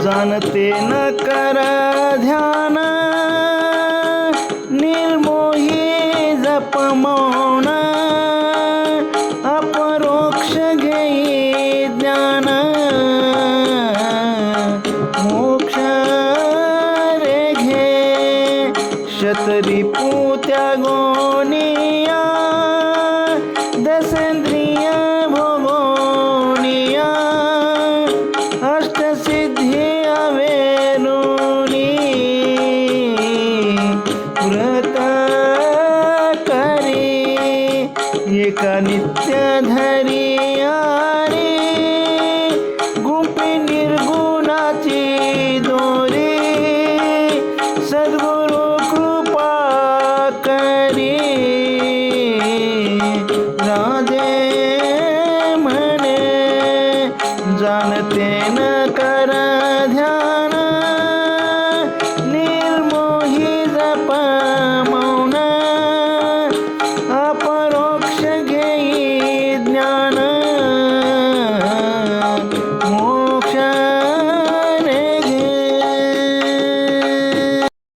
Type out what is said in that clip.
जाणते न कर ध्यान। निर्मोही जप मौन अपरोक्ष घेई ज्ञान। मोक्ष रे घे। शतरी पुत्या गो व्रत करे, ये का नित्य धरिया रे गुप निर्गुणाची दोरे सद्गुरु कृपा करी। राधे मने, जानते न करा